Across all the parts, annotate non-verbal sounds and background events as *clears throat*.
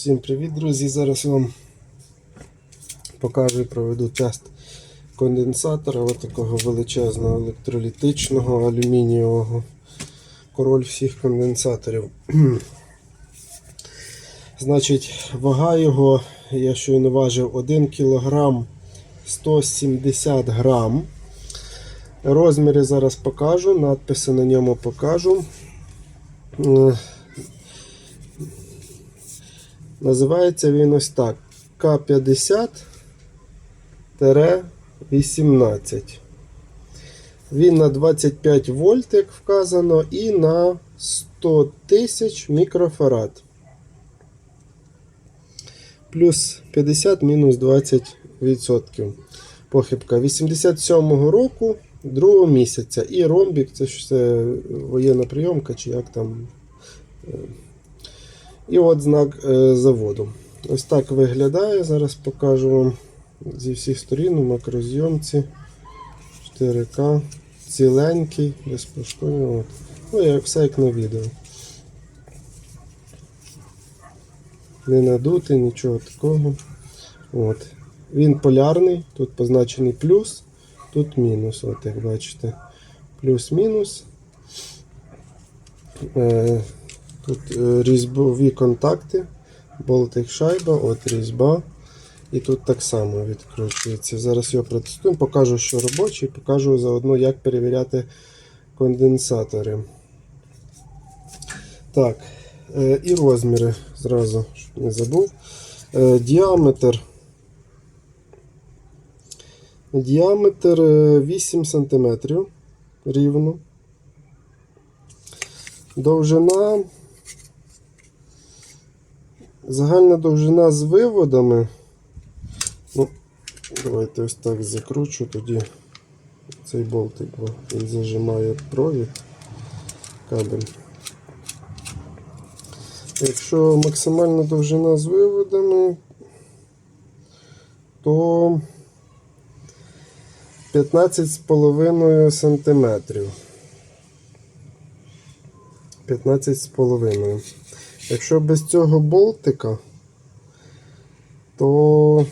Всім привіт, друзі! Зараз вам покажу і проведу тест конденсатора ось такого величезного електролітичного алюмінієвого. Король всіх конденсаторів. *clears throat* Значить, вага його, я щойно важив 1 кг 170 грам. Розміри зараз покажу, надписи на ньому покажу. Е, Називається він ось так. К50-18. Він на 25 вольт, як вказано, і на 100 тисяч мікрофарад. Плюс 50 мінус 20%. Похибка 87-го року, 2 місяця. І ромбік, це ж це воєнна прийомка, чи як там. І от знак е, заводу. Ось так виглядає. Зараз покажу вам зі всіх сторін у макрозйомці 4К. Ціленький, без. От. Ну, як все як на відео. Не надутий, нічого такого. От. Він полярний, тут позначений плюс, тут мінус, от як бачите. Плюс-мінус. Е, Тут е, різьбові контакти, болтик шайба, от різьба. І тут так само відкручується. Зараз його протестуємо, покажу, що робочий, покажу заодно, як перевіряти конденсатори. Так, е, і розміри зразу, щоб не забув. Е, Діаметр. Діаметр е, 8 см рівно. Довжина. Загальна довжина з виводами. Ну, давайте ось так закручу тоді цей болтик, бо він зажимає провід кабель. Якщо максимальна довжина з виводами, то 15,5 сантиметрів. 15,5. Якщо без цього болтика, то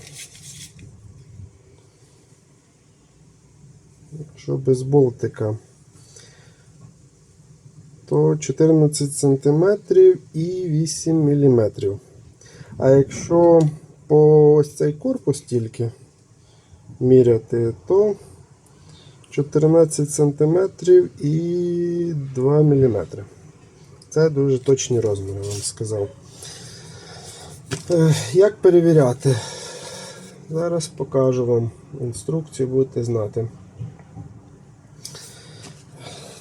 якщо без болтика, то 14 см і 8 мм. А якщо по ось цей корпус тільки міряти, то 14 см і 2 мм. Це дуже точні розміри, вам сказав. Е, Як перевіряти? Зараз покажу вам інструкцію, будете знати.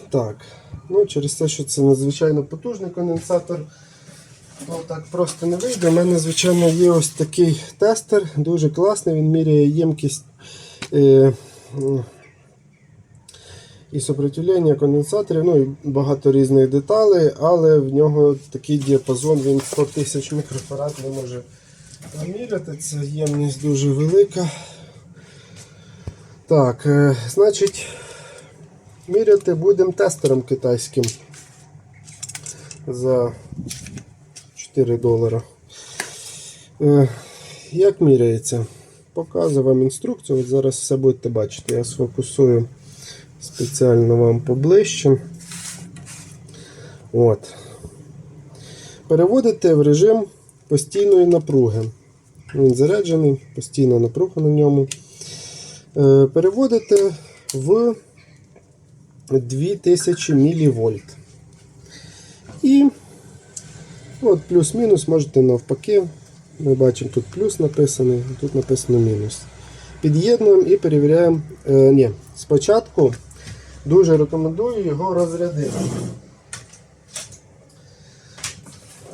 Так, ну через те, що це надзвичайно потужний конденсатор, то так просто не вийде. У мене, звичайно, є ось такий тестер, дуже класний, він міряє ємкість. Е, і сопротивлення конденсаторів, ну і багато різних деталей, але в нього такий діапазон, він 100 тисяч мікрофарад не може поміряти. Це ємність дуже велика. Так, е, значить, міряти будемо тестером китайським за 4 долара. Е, як міряється? Показую вам інструкцію. От зараз все будете бачити. Я сфокусую спеціально вам поближче. От. Переводите в режим постійної напруги. Він заряджений, постійна напруга на ньому. Е, Переводите в 2000 мВ. І от плюс-мінус можете навпаки. Ми бачимо, тут плюс написаний, тут написано мінус. Під'єднуємо і перевіряємо. Е, ні, спочатку дуже рекомендую його розрядити.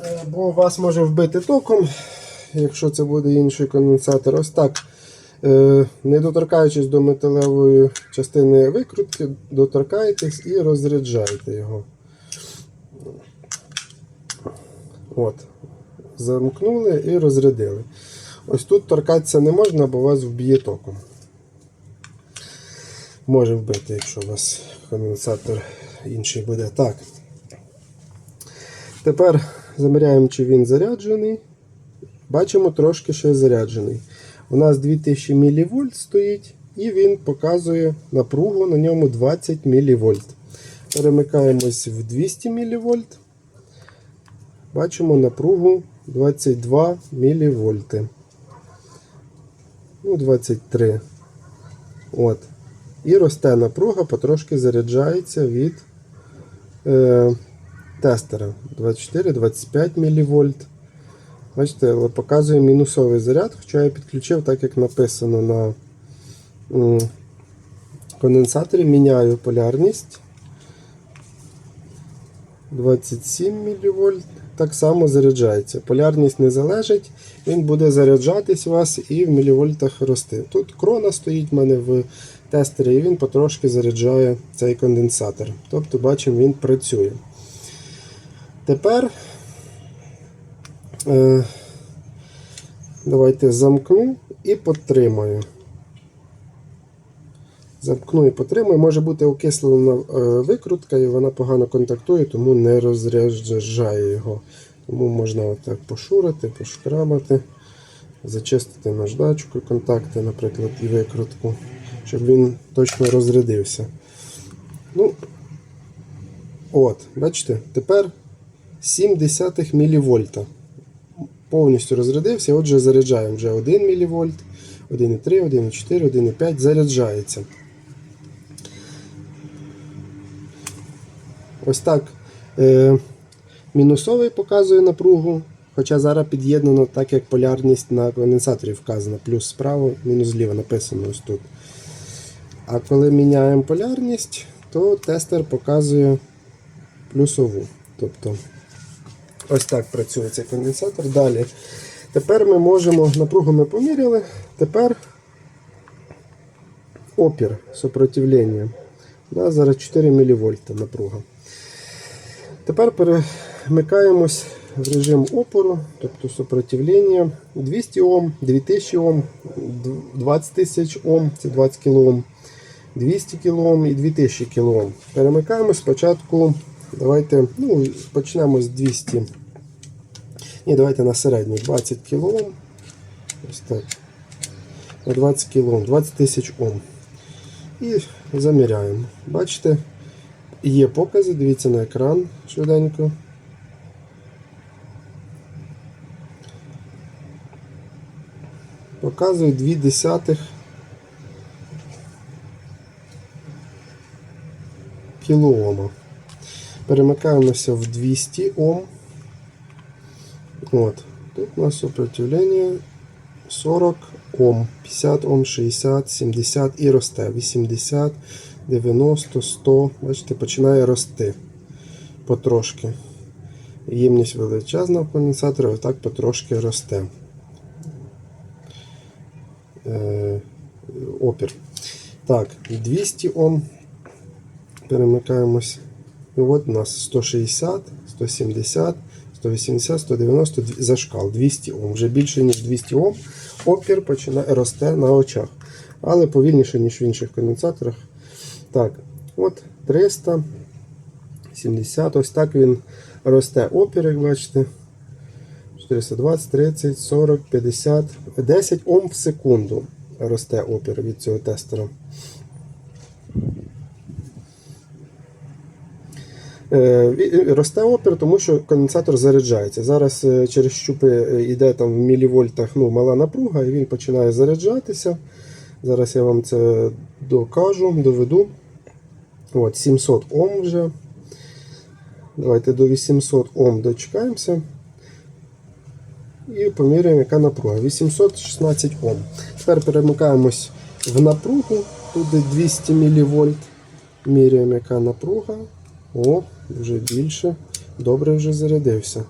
Е, Бо вас може вбити током, якщо це буде інший конденсатор. Ось так. Е, Не доторкаючись до металевої частини викрутки, доторкаєтесь і розряджаєте його. От. Замкнули і розрядили. Ось тут торкатися не можна, бо вас вб'є током. Може вбити, якщо у вас конденсатор інший буде. Так. Тепер заміряємо, чи він заряджений. Бачимо, трошки ще заряджений. У нас 2000 мВ стоїть, і він показує напругу на ньому 20 мВ. Перемикаємось в 200 мВ. Бачимо напругу 22 мВ. Ну, 23. От. І росте напруга, потрошки заряджається від е, тестера 24-25 мВ. Бачите, але показує мінусовий заряд, хоча я підключив так, як написано на конденсаторі. Міняю полярність. 27 мВ. Так само заряджається. Полярність не залежить, він буде заряджатись у вас і в мілівольтах рости. Тут крона стоїть в мене в тестері, і він потрошки заряджає цей конденсатор. Тобто, бачимо, він працює. Тепер е, давайте замкну і потримаю. Замкну і потримаю. Може бути окислена е, викрутка, і вона погано контактує, тому не розряджає його. Тому можна так пошурити, пошкрабати, зачистити наждачку, контакти, наприклад, і викрутку, щоб він точно розрядився. Ну, от, бачите, тепер 0,7 мВ. Повністю розрядився, отже, заряджаємо вже 1 мВ, 1,3, 1,4, 1,5 заряджається. Ось так. Е, мінусовий показує напругу, хоча зараз під'єднано так, як полярність на конденсаторі вказана, плюс справа, мінус зліва написано ось тут. А коли міняємо полярність, то тестер показує плюсову. Тобто ось так працює цей конденсатор. Далі. Тепер ми можемо, напругу ми поміряли, тепер опір сопротивлення. У зараз 4 мВ напруга. Тепер перемикаємось в режим опору, тобто сопротивлення 200 Ом, 2000 Ом, 20 тисяч Ом, це 20 кОм, 200 кОм і 2000 кОм. Перемикаємо спочатку, давайте ну, почнемо з 200. Ні, давайте на середню 20 кОм. Ось так. На 20 кОм, 20 тисяч Ом. І заміряємо. Бачите? Є покази, дивіться на екран швиденько. Показує 2 десятих кілоома. Перемикаємося в 200 Ом. От. Тут у нас сопротивлення 40 Ом, 50 Ом, 60, 70 і росте. 80, 90, 100. Бачите, починає рости потрошки. Ємність величезна в конденсаторі, отак потрошки росте. Е, опір. Так, 200 Ом. Перемикаємось. І от у нас 160, 170, 180, 190 дві- зашкал 200 Ом. Вже більше, ніж 200 Ом. Опір починає росте на очах. Але повільніше, ніж в інших конденсаторах. Так, от 370, ось так він росте опір, як бачите. 420, 30, 40, 50, 10 Ом в секунду росте опір від цього тестера. Е, ві- Росте опір, тому що конденсатор заряджається. Зараз е, через щупи е, йде там в мілівольтах ну, мала напруга, і він починає заряджатися. Зараз я вам це докажу, доведу. От, 700 Ом вже. Давайте до 800 Ом дочекаємося. І поміряємо, яка напруга. 816 Ом. Тепер перемикаємось в напругу. Тут 200 мВ. Міряємо, яка напруга. О, вже більше. Добре вже зарядився.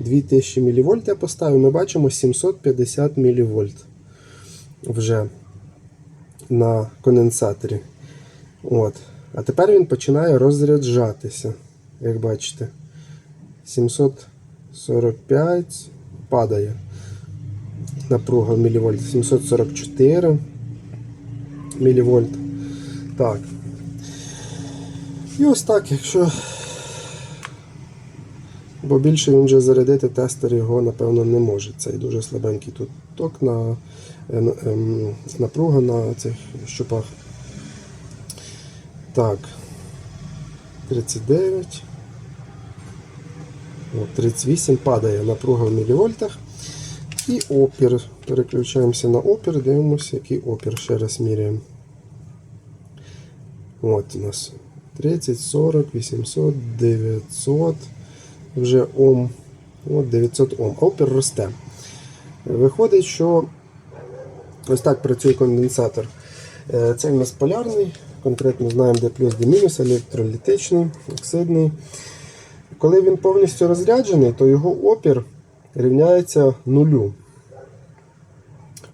2000 мВ я поставив. Ми бачимо 750 мВ вже на конденсаторі. От. А тепер він починає розряджатися, як бачите. 745 падає напруга в мілівольт. 744 мілівольт. Так. І ось так, якщо Бо більше він вже зарядити тестер його, напевно, не може. Цей дуже слабенький тут ток на е, на- ем, напруга на цих щупах. Так. 39. 38 падає напруга в мілівольтах. І опір. Переключаємося на опір, дивимося, який опір. Ще раз міряємо. От у нас 30, 40, 800, 900. Вже Ом. От 900 Ом. Опір росте. Виходить, що ось так працює конденсатор. Е, Цей у нас полярний, конкретно знаємо, де плюс, де мінус, електролітичний, оксидний. Коли він повністю розряджений, то його опір рівняється нулю.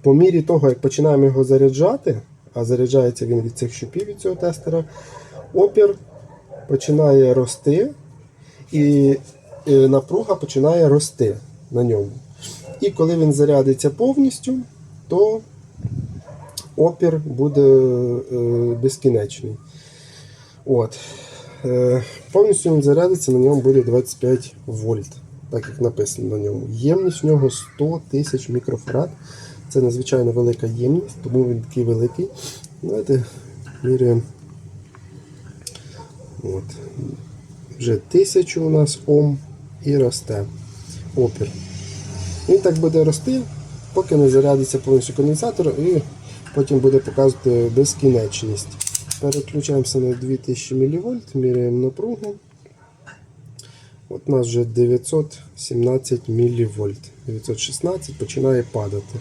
По мірі того, як починаємо його заряджати, а заряджається він від цих щупів від цього тестера, опір починає рости і е, напруга починає рости на ньому. І коли він зарядиться повністю, то опір буде е, безкінечний. От. Е, повністю він зарядиться, на ньому буде 25 вольт, так як написано на ньому. Ємність в нього 100 тисяч мікрофарад. Це надзвичайно велика ємність, тому він такий великий. Давайте міряємо. От. Вже 1000 у нас Ом і росте опір. Він так буде рости, поки не зарядиться повністю конденсатор і потім буде показувати безкінечність. Переключаємося на 2000 мВ, міряємо напругу. От у нас вже 917 мВ. 916 починає падати.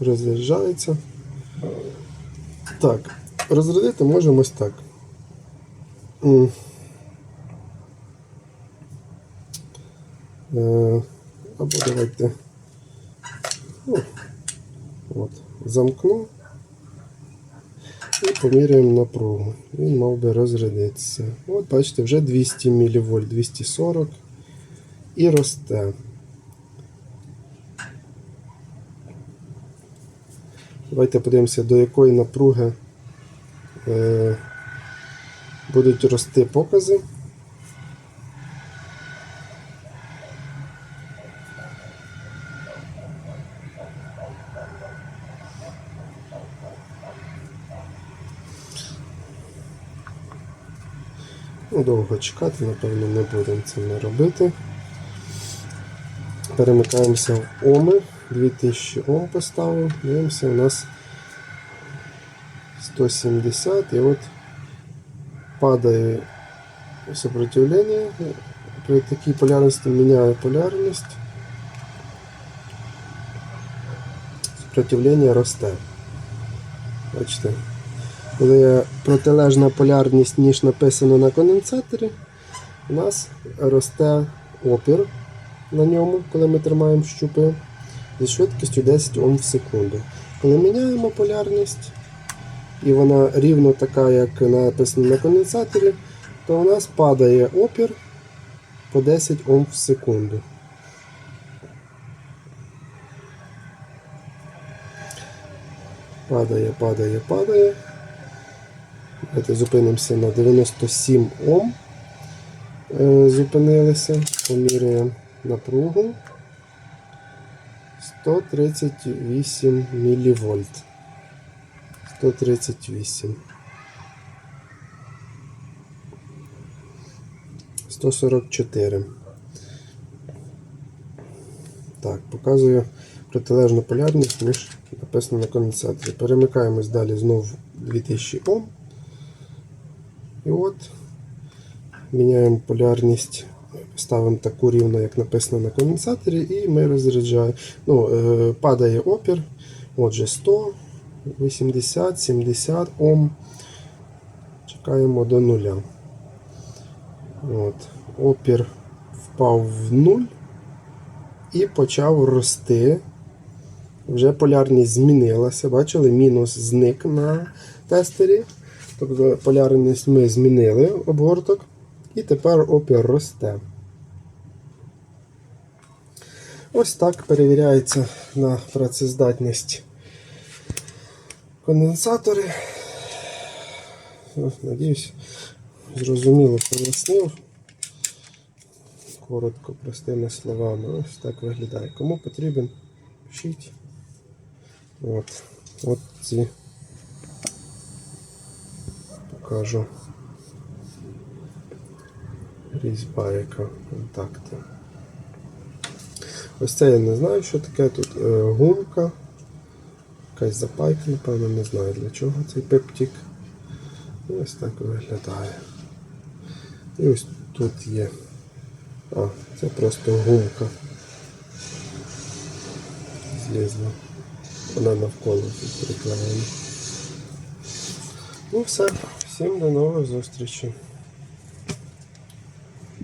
Розряджається. Так, розрядити можемо ось так. Е, Або давайте. Ну, от, замкну і поміряємо напругу. Він мав би розрядитися. От, бачите, вже 200 мВ, 240 і росте. Давайте подивимося, до якої напруги е, будуть рости покази. Ну, Довго чекати, напевно, не будемо це не робити. Перемикаємося в Оми. 2000 Ом поставив. Дивимося, у нас 170 і от падає сопротивлення. При такій полярності міняє полярність. Сопротивлення росте. Бачите? Коли протилежна полярність, ніж написано на конденсаторі, у нас росте опір на ньому, коли ми тримаємо щупи, зі швидкістю 10 Ом в секунду. Коли міняємо полярність, і вона рівно така, як написано на конденсаторі, то у нас падає опір по 10 Ом в секунду. Падає, падає, падає. Давайте зупинимося на 97 Ом. Е, Зупинилися, поміряємо напругу. 138 мВ. 138. 144. Так, показую протилежну полярність, ніж написано на конденсаторі. Перемикаємось далі знову 2000 Ом. І от міняємо полярність, ставимо таку рівно, як написано на конденсаторі, і ми розряджаємо. Ну, е, падає опір. Отже, 100, 80, 70 Ом. Чекаємо до нуля. От. Опір впав в нуль і почав рости. Вже полярність змінилася. Бачили, мінус зник на тестері. Тобто полярність ми змінили обгорток, і тепер опір росте. Ось так перевіряється на працездатність конденсатори. Ну, Надіюсь, зрозуміло пояснив. коротко, простими словами. Ось так виглядає. Кому потрібен, пишіть. От, от ці покажу. Різьба, яка контакти. Ось це я не знаю, що таке тут е, гумка. Якась запайка, напевно, не знаю для чого цей пептик. Ось так виглядає. І ось тут є. А, це просто гумка. Злізла. Вона навколо тут приклеєна. Ну все, всім до нових зустрічей.